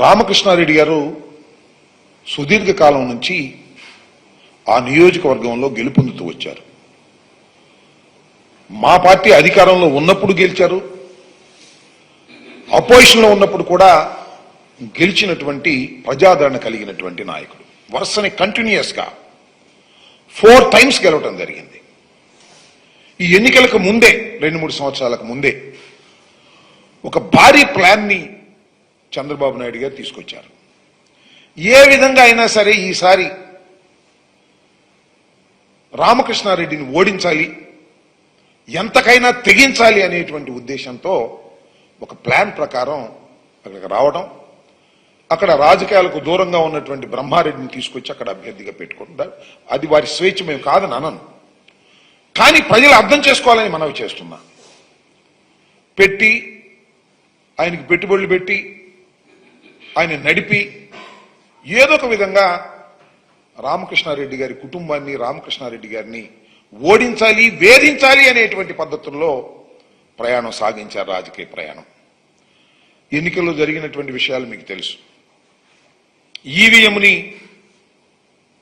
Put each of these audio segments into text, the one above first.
రామకృష్ణారెడ్డి గారు సుదీర్ఘకాలం నుంచి ఆ నియోజకవర్గంలో గెలుపొందుతూ వచ్చారు. మా పార్టీ అధికారంలో ఉన్నప్పుడు గెలిచారు. అపోజిషన్లో ఉన్నప్పుడు కూడా గెలిచినటువంటి ప్రజాదరణ కలిగినటువంటి నాయకుడు. వరుసని కంటిన్యూస్గా ఫోర్ టైమ్స్ గెలవటం జరిగింది. ఈ ఎన్నికలకు ముందే రెండు మూడు సంవత్సరాలకు ముందే ఒక భారీ ప్లాన్ని చంద్రబాబు నాయుడు గారు తీసుకొచ్చారు. ఏ విధంగా అయినా సరే ఈసారి రామకృష్ణారెడ్డిని ఓడించాలి ఎంతకైనా తెగించాలి అనేటువంటి ఉద్దేశంతో ఒక ప్లాన్ ప్రకారం అక్కడికి రావడం అక్కడ రాజకీయాలకు దూరంగా ఉన్నటువంటి బ్రహ్మారెడ్డిని తీసుకొచ్చి అక్కడ అభ్యర్థిగా పెట్టుకుంటారు అది వారి స్వేచ్ఛ మేము కాదని అనను. కానీ ప్రజలు అర్థం చేసుకోవాలని మనవి చేస్తున్నా. పెట్టి ఆయనకి పెట్టుబడులు పెట్టి ఆయన నడిపి ఏదో ఒక విధంగా రామకృష్ణారెడ్డి గారి కుటుంబాన్ని రామకృష్ణారెడ్డి గారిని ఓడించాలి వేధించాలి అనేటువంటి పద్ధతుల్లో ప్రయాణం సాగించారు రాజకీయ ప్రయాణం. ఎన్నికల్లో జరిగినటువంటి విషయాలు మీకు తెలుసు. ఈవీఎంని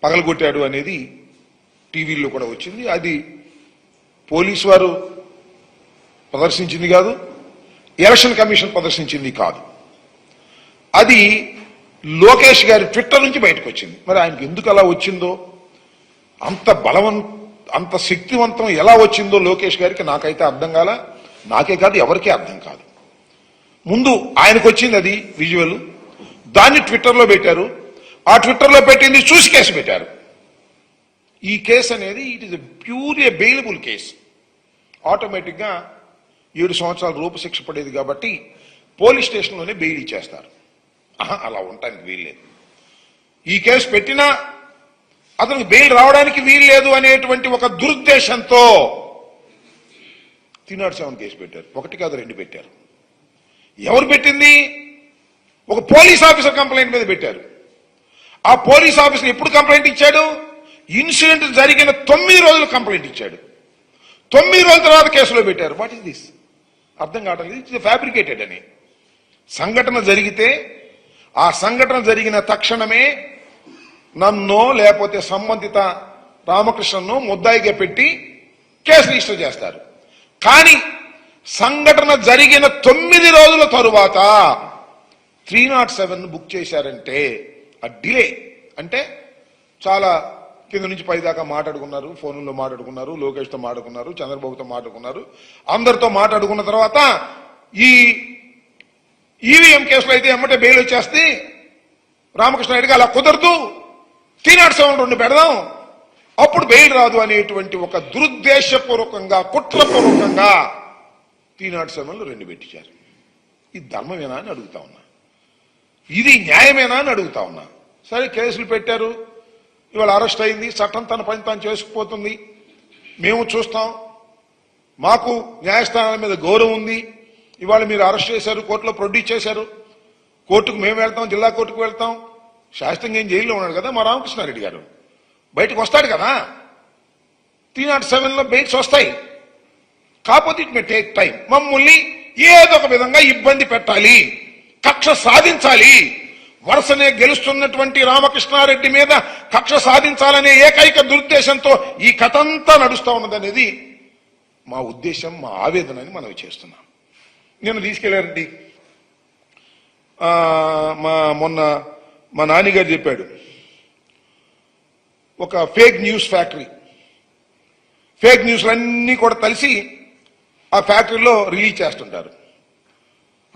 పగలగొట్టాడు అనేది టీవీల్లో కూడా వచ్చింది. అది పోలీసు వారు ప్రదర్శించింది కాదు ఎలక్షన్ కమిషన్ ప్రదర్శించింది కాదు. అది లోకేష్ గారి ట్విట్టర్ నుంచి బయటకు వచ్చింది మరి ఆయనకి ఎందుకు అలా వచ్చిందో? అంత బలవం అంత శక్తివంతం ఎలా వచ్చిందో లోకేష్ గారికి నాకైతే అర్థం కాల నాకే కాదు ఎవరికీ అర్థం కాదు. ముందు ఆయనకు వచ్చింది అది విజువల్. దాన్ని ట్విట్టర్లో పెట్టారు. ఆ ట్విట్టర్లో పెట్టింది చూసి కేసు పెట్టారు. ఈ కేసు అనేది it is pure a bailable case ఆటోమేటిక్గా ఏడు సంవత్సరాల రూపు శిక్ష పడేది కాబట్టి పోలీస్ స్టేషన్లోనే బెయిల్ ఇచ్చేస్తారు. అలా ఉండటానికి వీల్లేదు. ఈ కేసు పెట్టినా అతనికి బెయిల్ రావడానికి వీల్లేదు అనేటువంటి ఒక దురుద్దేశంతో తినాడు సెవెన్ కేసు పెట్టారు. ఒకటి కాదు రెండు పెట్టారు. ఎవరు పెట్టింది? ఒక పోలీస్ ఆఫీసర్ కంప్లైంట్ మీద పెట్టారు. ఆ పోలీస్ ఆఫీసర్ ఎప్పుడు కంప్లైంట్ ఇచ్చాడు? ఇన్సిడెంట్ జరిగిన తొమ్మిది రోజులు కంప్లైంట్ ఇచ్చాడు. తొమ్మిది రోజుల తర్వాత కేసులో పెట్టారు. వాట్ ఇస్ దిస్ అర్థం కావటం లేదు ఇట్స్ ఫ్యాబ్రికేటెడ్ అని. సంఘటన జరిగితే ఆ సంఘటన జరిగిన తక్షణమే నన్నో లేకపోతే సంబంధిత రామకృష్ణను ముద్దాయిగా పెట్టి కేసు రిజిస్టర్ చేస్తారు. కానీ సంఘటన జరిగిన తొమ్మిది రోజుల తరువాత త్రీ నాట్ సెవెన్ బుక్ చేశారంటే ఆ డిలే. అంటే చాలా కింద నుంచి పై దాకా మాట్లాడుకున్నారు ఫోన్లో మాట్లాడుకున్నారు లోకేష్తో మాట్లాడుకున్నారు చంద్రబాబుతో మాట్లాడుకున్నారు. అందరితో మాట్లాడుకున్న తర్వాత ఈ ఈవీఎం కేసులో అయితే ఎమ్మటే బెయిల్ వచ్చేస్తే రామకృష్ణ రెడ్డికి అలా కుదరదు. తీనాడు సెవెన్ రెండు పెడదాం. అప్పుడు బెయిల్ రాదు అనేటువంటి ఒక దురుద్దేశపూర్వకంగా కుట్రపూర్వకంగా తీనాడు సెవెన్లు రెండు పెట్టించారు. ఇది ధర్మమేనా అని అడుగుతా ఉన్నా. ఇది న్యాయమేనా అని అడుగుతా ఉన్నా. సరే కేసులు పెట్టారు. ఇవాళ అరెస్ట్ అయింది. చట్టం తన పని తాను చేసుకుపోతుంది. మేము చూస్తాం. మాకు న్యాయస్థానాల మీద గౌరవం ఉంది. ఇవాళ మీరు అరెస్ట్ చేశారు కోర్టులో ప్రొడ్యూస్ చేశారు. కోర్టుకు మేము వెళ్తాం జిల్లా కోర్టుకు వెళ్తాం. శాస్త్రంగా ఏం జైల్లో ఉన్నాడు కదా మా రామకృష్ణారెడ్డి గారు. బయటకు వస్తాడు కదా. త్రీ నాట్ సెవెన్లో బెయిల్స్ వస్తాయి. కాకపోతే ఇట్ మే టేక్ టైం. మమ్మల్ని ఏదో ఒక విధంగా ఇబ్బంది పెట్టాలి. కక్ష సాధించాలి. వరుసనే గెలుస్తున్నటువంటి రామకృష్ణారెడ్డి మీద కక్ష సాధించాలనే ఏకైక దురుద్దేశంతో ఈ కథంతా నడుస్తూ ఉన్నదనేది మా ఉద్దేశం మా ఆవేదన అని మనం చేస్తున్నాం. నేను తీసుకెళ్ళారండి మా మొన్న మా నాన్నగారు చెప్పాడు. ఒక ఫేక్ న్యూస్ ఫ్యాక్టరీ. ఫేక్ న్యూస్లు అన్నీ కూడా కలిసి ఆ ఫ్యాక్టరీలో రిలీజ్ చేస్తుంటారు.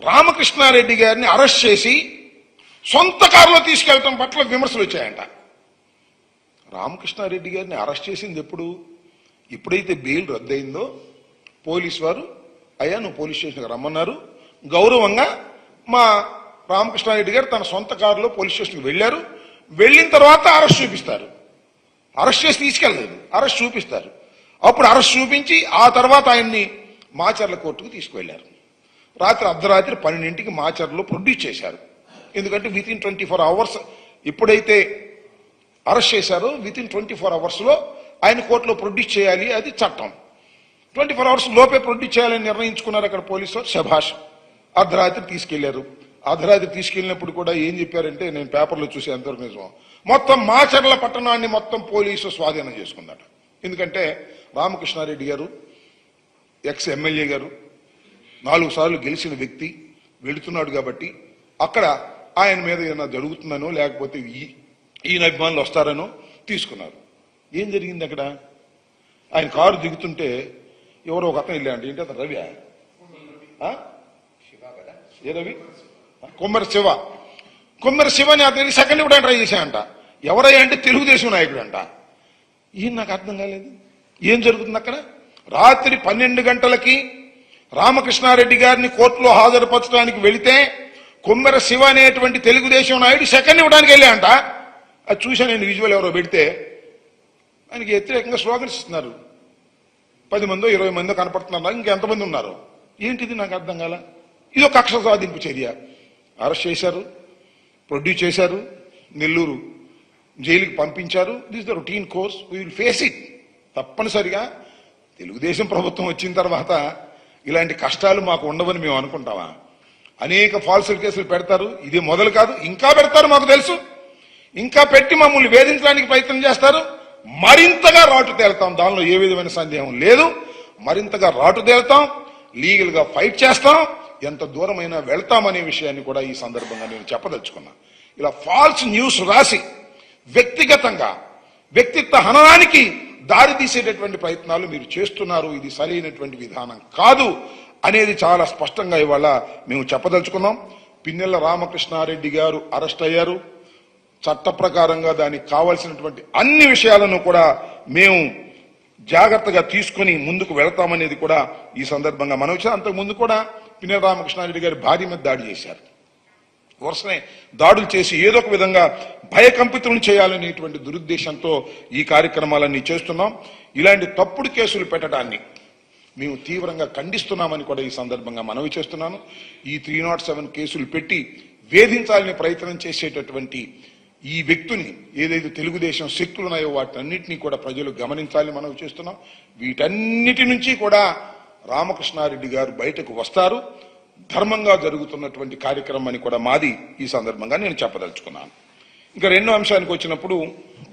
రామకృష్ణారెడ్డి గారిని అరెస్ట్ చేసి సొంత కారులో తీసుకెళ్ళటం పట్ల విమర్శలు వచ్చాయంట. రామకృష్ణారెడ్డి గారిని అరెస్ట్ చేసింది ఎప్పుడు? ఎప్పుడైతే బెయిల్ రద్దయిందో పోలీస్ వారు అయ్యా నువ్వు పోలీస్ స్టేషన్కి రమ్మన్నారు. గౌరవంగా మా రామకృష్ణారెడ్డి గారు తన సొంత కారులో పోలీస్ స్టేషన్కి వెళ్ళారు. వెళ్ళిన తర్వాత అరెస్ట్ చూపిస్తారు. అరెస్ట్ చేసి తీసుకెళ్ళలేదు. అరెస్ట్ చూపిస్తారు. అప్పుడు అరెస్ట్ చూపించి ఆ తర్వాత ఆయన్ని మాచర్ల కోర్టుకు తీసుకువెళ్ళారు. రాత్రి అర్ధరాత్రి పన్నెండింటికి మాచర్లో ప్రొడ్యూస్ చేశారు. ఎందుకంటే within twenty four hours ఎప్పుడైతే అరెస్ట్ చేశారో విత్ ఇన్ ట్వంటీ ఫోర్ అవర్స్లో ఆయన కోర్టులో ప్రొడ్యూస్ చేయాలి అది చట్టం. ట్వంటీ ఫోర్ అవర్స్ లోపే ప్రొడ్యూస్ చేయాలని నిర్ణయించుకున్నారు అక్కడ పోలీసు శభాష్. అర్ధరాత్రి తీసుకెళ్ళారు. అర్ధరాత్రి తీసుకెళ్ళినప్పుడు కూడా ఏం చెప్పారంటే నేను పేపర్లో చూసి ఎంతవరకు నిజం. మొత్తం మాచర్ల పట్టణాన్ని మొత్తం పోలీసు స్వాధీనం చేసుకుందట. ఎందుకంటే రామకృష్ణారెడ్డి గారు ఎక్స్ ఎమ్మెల్యే గారు నాలుగు సార్లు గెలిచిన వ్యక్తి వెళుతున్నాడు కాబట్టి అక్కడ ఆయన మీద ఏమైనా జరుగుతుందనో లేకపోతే ఈ ఈయన అభిమానులు వస్తారనో తీసుకున్నారు. ఏం జరిగింది అక్కడ? ఆయన కారు దిగుతుంటే ఎవరో ఒక అతను వెళ్ళాడు ఏంటి అతను? రవి ఏ రవి? కొమ్మరి శివ. కొమ్మరి శివని అతని సెకండ్ కూడా ట్రై చేశాయంట ఎవరయ్యా అంటే తెలుగుదేశం నాయకుడు అంట. ఈయన నాకు అర్థం కాలేదు. ఏం జరుగుతుంది అక్కడ? రాత్రి పన్నెండు గంటలకి రామకృష్ణారెడ్డి గారిని కోర్టులో హాజరుపరచడానికి వెళితే కొమ్మెర శివ అనేటువంటి తెలుగుదేశం నాయుడు సెకండ్ ఇవ్వడానికి వెళ్ళాయంట అది చూశాను నేను విజువల్ ఎవరో పెడితే. ఆయనకి వ్యతిరేకంగా స్లోగన్స్ ఇస్తున్నారు. పది మందో ఇరవై మందో కనపడుతున్నారు. ఇంకెంతమంది ఉన్నారు? ఏంటిది నాకు అర్థం కాల? ఇది ఒక కక్ష సాధింపు చర్య. అరెస్ట్ చేశారు ప్రొడ్యూస్ చేశారు నెల్లూరు జైలుకి పంపించారు. This the routine course we will face it తప్పనిసరిగా తెలుగుదేశం ప్రభుత్వం వచ్చిన తర్వాత ఇలాంటి కష్టాలు మాకు ఉండవని మేము అనుకుంటామా? అనేక ఫాల్సుల కేసులు పెడతారు. ఇది మొదలు కాదు ఇంకా పెడతారు మాకు తెలుసు. ఇంకా పెట్టి మమ్మల్ని వేధించడానికి ప్రయత్నం చేస్తారు. మరింతగా రాటు తేలుతాం. దానిలో ఏ విధమైన సందేహం లేదు. మరింతగా రాటు తేలుతాం. లీగల్గా ఫైట్ చేస్తాం. ఎంత దూరమైనా వెళ్తామనే విషయాన్ని కూడా ఈ సందర్భంగా నేను చెప్పదలుచుకున్నా. ఇలా ఫాల్స్ న్యూస్ రాసి వ్యక్తిగతంగా వ్యక్తిత్వ హననానికి దారి తీసేటటువంటి ప్రయత్నాలు మీరు చేస్తున్నారు. ఇది సరైనటువంటి విధానం కాదు అనేది చాలా స్పష్టంగా ఇవాళ మేము చెప్పదలుచుకున్నాం. పిన్నెల రామకృష్ణారెడ్డి గారు అరెస్ట్ అయ్యారు. చట్ట ప్రకారంగా దానికి కావాల్సినటువంటి అన్ని విషయాలను కూడా మేము జాగ్రత్తగా తీసుకుని ముందుకు వెళతామనేది కూడా ఈ సందర్భంగా మనం వచ్చాం అంతకు ముందు కూడా పిన్నెల రామకృష్ణారెడ్డి గారి భార్య మీద దాడి చేశారు. వరుసనే దాడులు చేసి ఏదో ఒక విధంగా భయకంపితులను చేయాలనేటువంటి దురుద్దేశంతో ఈ కార్యక్రమాలన్నీ చేస్తున్నాం. ఇలాంటి తప్పుడు కేసులు పెట్టడాన్ని మేము తీవ్రంగా ఖండిస్తున్నామని కూడా ఈ సందర్భంగా మనవి చేస్తున్నాను. ఈ త్రీ నాట్ సెవెన్ కేసులు పెట్టి వేధించాలని ప్రయత్నం చేసేటటువంటి ఈ వ్యక్తిని ఏదైతే తెలుగుదేశం శక్తులు ఉన్నాయో వాటన్నిటినీ కూడా ప్రజలు గమనించాలని మనం చేస్తున్నాం. వీటన్నిటి నుంచి కూడా రామకృష్ణారెడ్డి గారు బయటకు వస్తారు. ధర్మంగా జరుగుతున్నటువంటి కార్యక్రమం అని కూడా మాది ఈ సందర్భంగా నేను చెప్పదలుచుకున్నాను. ఇంకా రెండో అంశానికి వచ్చినప్పుడు